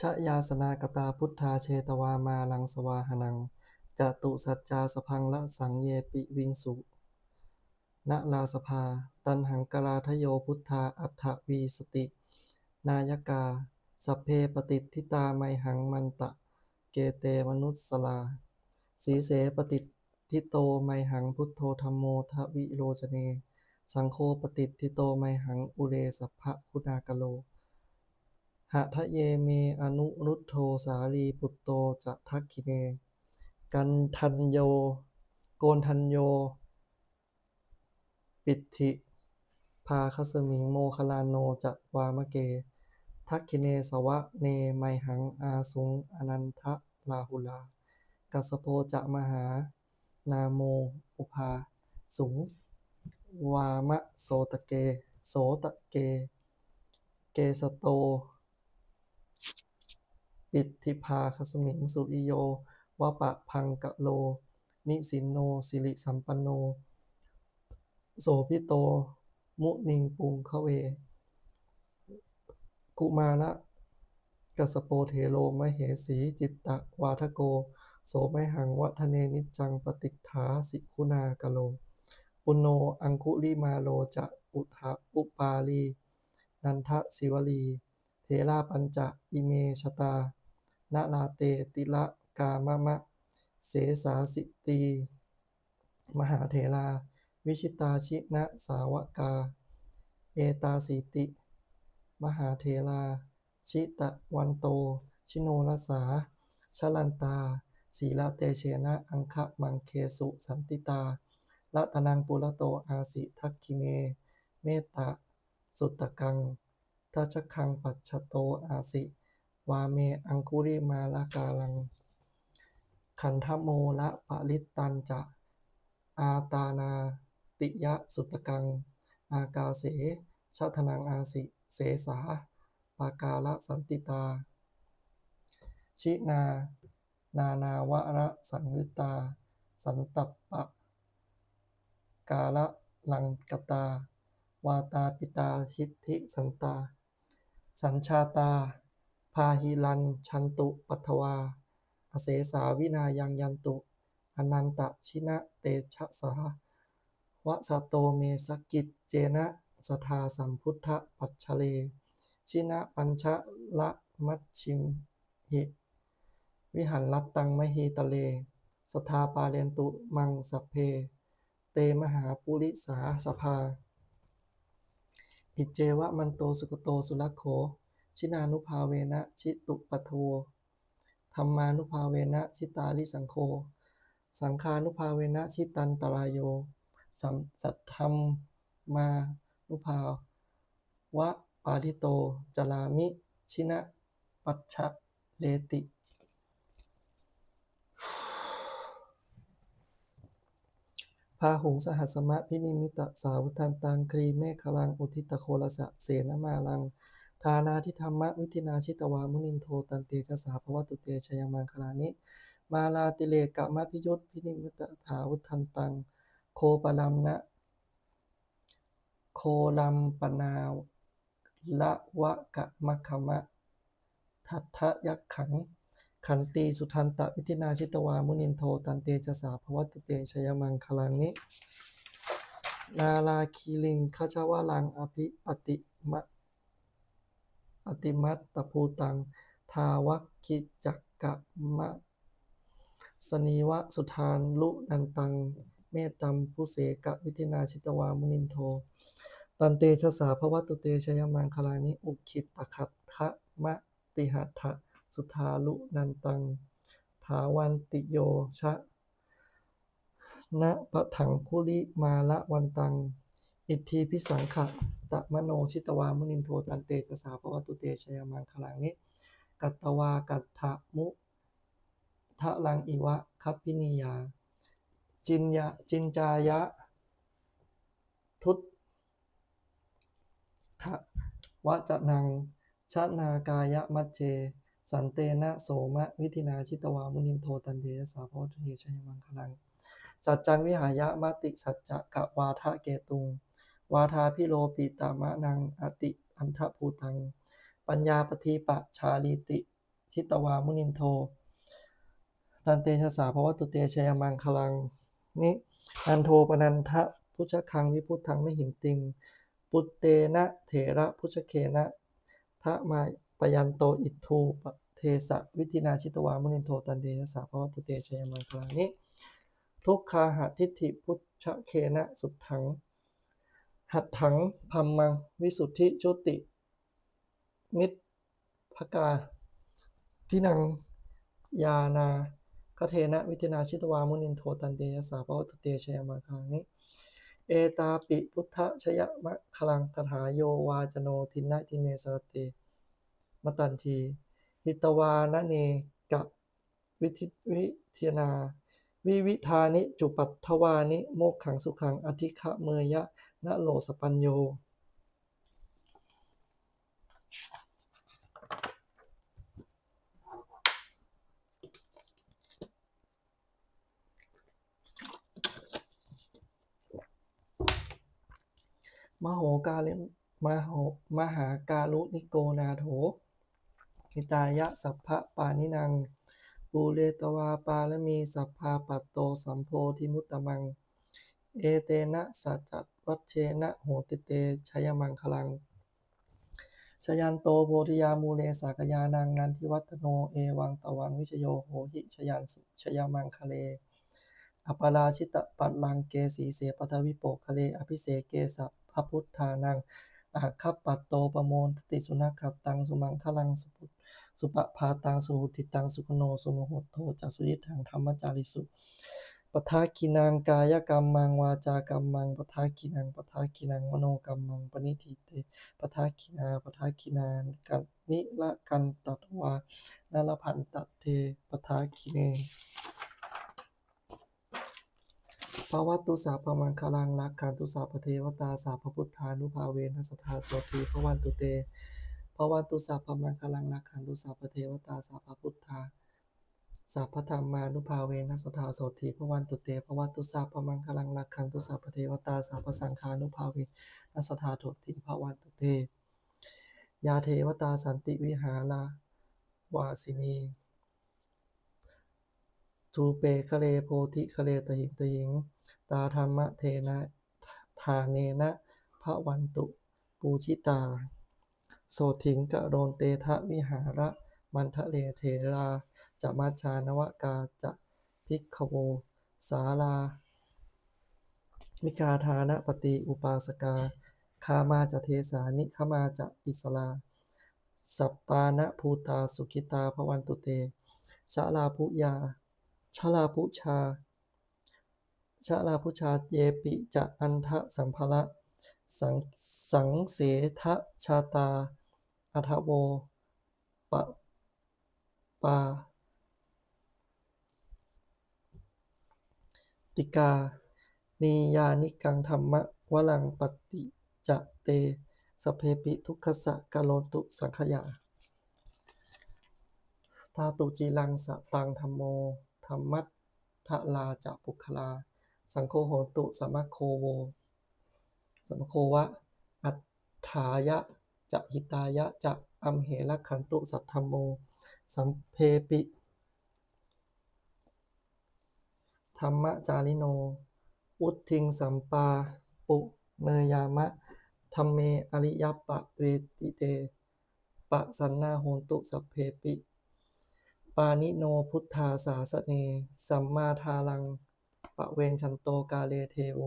ชยาสนากตาพุทธาเชตวามาลังสวาหนังจตุสัจจาสพังละสังเยปิวิงสุณลาสภา ตันหังกลาทโยพุทธาอัฏฐวีสติ นายกาสัพเพปฏิทิตาไมหังมันตะ เกเตมนุสสลา สีเสปฏิทิโตไมหังพุทโธธรรมโมทวิโรจเน สังโฆปฏิทิโตไมหังอุเรสัพพะคุณากโล หะทะเยเมอนุรุทโธสารีปุตโตจะทักขิเนกันทัญโย โกนทัญโย ปิติภาคสมิงโมคลานโนจะวามะเก ทักขิเนสวะเนไมหังอาสุงอนันทะลาหุลา กัสสโปจะมหา นาโม อุภา สุง วามะโสตะเก โสตะเก เกสโต ปิตถิภาคสมิงสุริโยวปะพังกะโล นิสินโนสิริสัมปันโน โสภิโต มุนิงปุงคเว กุมาระกัสโปเทโลมเหสีจิตตะวาทโก โสไมหังวัฒเนนิจังปฏิฏฐาสิคุณากโล ปุโญอังคุลิมาโลจะอุทะอุปาลี นันทศิวลี เทราปัญจะอิเมชตา นะลาเตติละกามะมะ เสสาสิตี มหาเถรา วิชิตาชินะสาวกา เอตาสีติ มหาเถรา ชิตะวันโต ชิโนรสาชลันตาสีลเตเชนะอังคะมังเคสุสันติตาละตนังปุระโตอาสิทักขิเม เมตตะสุตตะกังทัชคังปัจฉโตอาสิ วาเมอังคุริมาลกาลังขันธโมละปะลิตตันจะ อาตานาติยะสุตตะกัง อากาเสชะทนังอาสิ เสสา ปากาละสันติตา ชินา นานาวระสังยุตตา สันตัปปะ กาละลังกตา วาตาปิตาทิฏฐิสันตา สัญชาตา พาหิรัญชันตุปัทวา อเสสาวินายังยันตุ อนันตชินะเตชะสาวะสโตเมสกิจเจนะสทาสัมพุทธปัจฉเล ชินะปัญชะละมัชชิมหิวิหันรัตตังมหิตะเล สทาปาเรนตุมังสัพเพ เตมหาปุริสาสภา อิเจวะมันโตสุกโตสุลโข ชินานุภาเวนะชิตุปัทโทธรรมานุภาเวนะชิตาลิสังโฆสังฆานุภาเวนะชิตันตรายโย สัมสัทธรรมมานุภาวะปาทิโตจลามิ ชินะปัจฉะเลติ พาหุงสหัสมะพินิมิตะสาวุทันตังครีเมฆลัง อุทิตโคลสะ เสนมาลัง ทานาทิธรรมะวิธินาชิตวามุนินโทตันเตชะสาภวตุเตชยมังคลานิ มาลาติเลกะมะพิยุตพินิมิตะถาวุทันตัง โคปลัมนะ โคลัมปนาละวะกะมะคมะ ทัทะยักขัง ขันตีสุทันตะวิธินาชิตวามุนินโทตันเตชะสาภวตุเตชยมังคลังนินาลาคีลิงขจาวาลังอภิอติมะ อติมัตตภูตัง ทาวัคคิจักกะมะ สนีวะสุทานลุนันตัง เมตตัมพุเสกะวิธินาชิตวามุนินโท ตันเตชะสาภวัตุเตชยมังคลานิอุคิตตคัตทะมะติหัตถะสุทาลุนันตัง ถาวันติโยชะนะปะถังคุลิมาละวันตัง อิทธิพิสังขะตะมโนชิตวามุนินโทตันเตชะสาภวตุเตชยมังคลังนิกัตตวากัตถะมุทะลังอิวะคัพพินิยา จินยะจินจายะ ทุตทะวจนังชนากายะมัจเจ สันเตนะโสมะวิธินาชิตวามุนินโทตันเตชะสาภวตุเตชยมังคลังสัจจังวิหายะมติสัจจะกะวาทะเกตุง วาทาพิโลปิตามะนังอติอันทภูตัง ปัญญาปฏิปะชาลีติชิตวามุนินโทตันเตชะสาภวตุเตชยมังคลัง นิอันโทปนันทะพุชคังวิพุทธังไม่หินติง ปุตเตนะเถระพุชเคนะทะมาปยันโตอิทูปเทสะวิธินาชิตวามุนินโทตันเตชะสาภวตุเตชยมังคลังนิทุกคาหะทิฏฐิพุชเคนะสุดถัง หัตถังพัมมัง วิสุทธิชุติ มิตรภกาทินังยานาคเทนะวิธินาชิตวามุนินโทตันเตยสาภวตุเตชยมาคังนิเอตาปิพุทธชยมะคลังกถาโยวาจโนทินะทิเนสรเตมตันทีหิตวานะเนกะวิธิวิเทนา วิวิธานิจุปัตถวานิ โมกขังสุขังอธิขะเมยะ นะโลสปัญโย มโหกาลิมโหมหาการุนิโกนาโถหิตายะสัพพะปานินังปูเรตวาปาลมีสัพพาปัตโตสัมโพธิมุตตมัง เอเตนะสัจจ วัชเชนะโหติเตชยมังคลังชยันโตโพธิยามูเลสากยานังนันทิวัตโนเอวังตวังวิชโยโหหิชยันสุชยมังคะเลอปราชิตปัตลังเกสีเสปทวิโปกคะเลอภิเสเกสัพพพุทธานังอาคัปปัตโตประโมนติสุนัขขัตตังสุมังคลังสุปสุปพาตังสุหุติตังสุขโนสุโนโหโทจัสุยิทังธรรมจาริสุ ปทากินังกายกรรมมังวาจากรรมมังปทากินังปทากินังมโนกรรมมังปณิทิเตปทากินาปทากินานกันนิละกันตัตวานลพันตเทปทากิเนภวัตตุสาพมังคลังรักขันตุสาพเทวตาสาพพุทธานุภาเวนัสทธาโสทีภวันตุเตภวันตุสาพมังคลังรักขันตุสาพเทวตาสาพพุทธา สาพธรรมานุภาเวนัสทธาโสทีภวันตุเตภวัตุสาพมังคลังรักขันตุสาพเทวตาสาพสังฆานุภาเวนัสทธาโสทีภวันตุเต ยาเทวตาสันติวิหาราวาสินีทูเปคะเลโพธิคะเลตหิงตหิง ตาธรรมะเทนะทาเนนะพระวันตุ ปูชิตา โสถิงกะโรนเตทะวิหาระมันทะเลเทรา จะมัจจานวกาจะพิกขโว สาลา มิกาทานะปฏิอุปาสกา คามาจะเทสานิขมาจะอิสลา สัปปานะภูตาสุขิตาพระวันตุเต ชะลาภุยา ชะลาพุชา ชะลาพุชาเยปิจะอันทะสัมภะสังสังเสทะชาตาอัทโวปะปา ติกา นียานิกังธรรมะวลังปฏิจะเต สเพปิทุกขสะกะโลนตุสังขยาทาตุจีรังสะตังธรรมโมธรรมัตทลาจะปุคลา สังโฆโหตุสัมมโคโวสัมมโควะ อัฏฐายะจะหิตายะจะอัมเหระขันตุสัทธมโม สัมเพปิ ธรรมจาริโน อุทิงสัมปา ปุเนยามะธรรมเมอริยปะเวติเต ปะสันนาโหตุสัพเพปิ ปานิโนพุทธาสาสเน สัมมาทารัง ปะเวนชันโตกาเลเทโว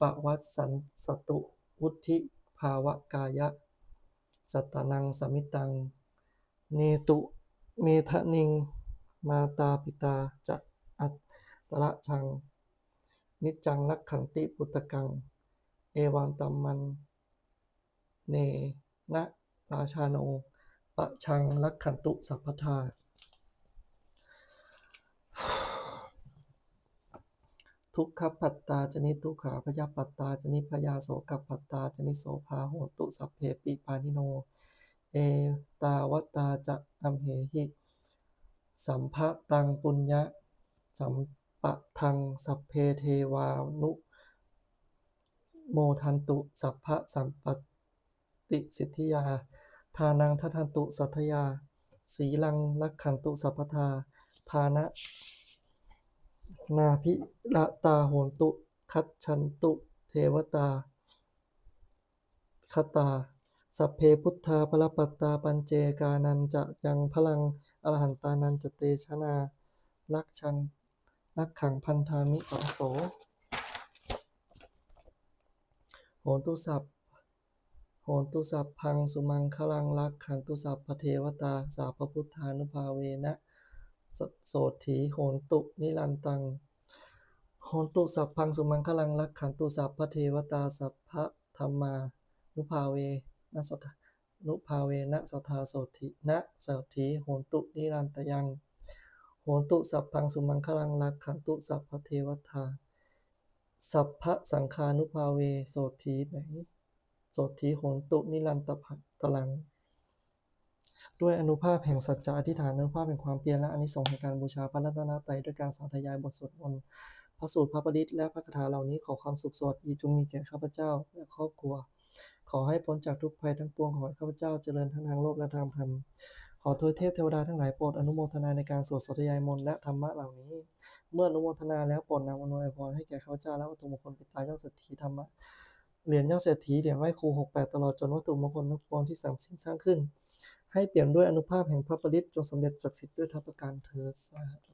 ปะวัสสันสตุวุธิภาวะกายะ สัตนังสมิตัง เนตุ เมทะนิง มาตาปิตาจะอัตต ระชัง นิจังลักขันติปุตตกัง เอวังตัมมัน เนนะราชาโนปะชังลักขันตุสัพพทาทุกขปัตตาจนิทุกขาพยาปัตตาจนิพยาโสกปัตตาจนิโสภาโหตุสัพเพปิปานิโน เอตาวตาจะอัมเหหิ สัมภะตังปุญญะสัม ปะทังสัพเพเทวานุ โมทันตุสัพพะสัมปติสิทธิยา ทานังทัทันตุสัทยา สีลังลักขันตุสัพพทาภานะนาภิระตาโหนตุ คัจฉันตุ เทวตาคตา สัพเพพุทธาภลปัตตาปัญเจกานันจะยังพลังอรหันตานันจะเตชะนาลักชัง ลักขังพันธามิสังโสโหนตุสัพโหนตุสัพพังสุมังคลังลักขันตุสัพพเทวตา สาพพุทธานุภาเวนะสโสถีโหนตุนิรันตังโหนตุสัพพังสุมังคลังลักขันตุสัพพเทวตาสัพพะธรรมานุภาเวนะสัทนุภาเวนะสัทธาโสถินะโสถีโหนตุนิรันตยัง โหตุสัพพังสุมังคลังลักขันตุสัพพเทวตาสัพพะสังคานุภาเวโสถีไหนโสถีโหตุนิรันตภัตลัง ด้วยอนุภาพแห่งสัจจะอธิษฐานอนุภาพแห่งความเพียรและอนิสงส์แห่งการบูชาพระรัตนตรัยด้วยการสาธยายบทสวดมนต์พระสูตรพระปริตและพระคาถาเหล่านี้ขอความสุขสวัสดีจงมีแก่ข้าพเจ้าและครอบครัว ขอให้พ้นจากทุกภัยทั้งปวงขอให้ข้าพเจ้าเจริญทั้งทางโลกและทางธรรม ขอทวยเทพเทวดาทั้งหลายโปรดอนุโมทนาในการสวดสดยายมนต์และธรรมะเหล่านี้ เมื่ออนุโมทนาแล้วโปรดนำอำนวยพรให้แก่ข้าพเจ้าและวัตถุมงคลปิตายอดเศรษฐีธรรมะเหรียญยอดเศรษฐีเหรียญไหว้ครูหกแปดตลอดจนวัตถุมงคลทั้งปวงที่สามสิ่งสร้างขึ้น ให้เปี่ยมด้วยอนุภาพแห่งพระปริตจงสำเร็จศักดิ์สิทธิ์ด้วยทัพประการเธอสาธุ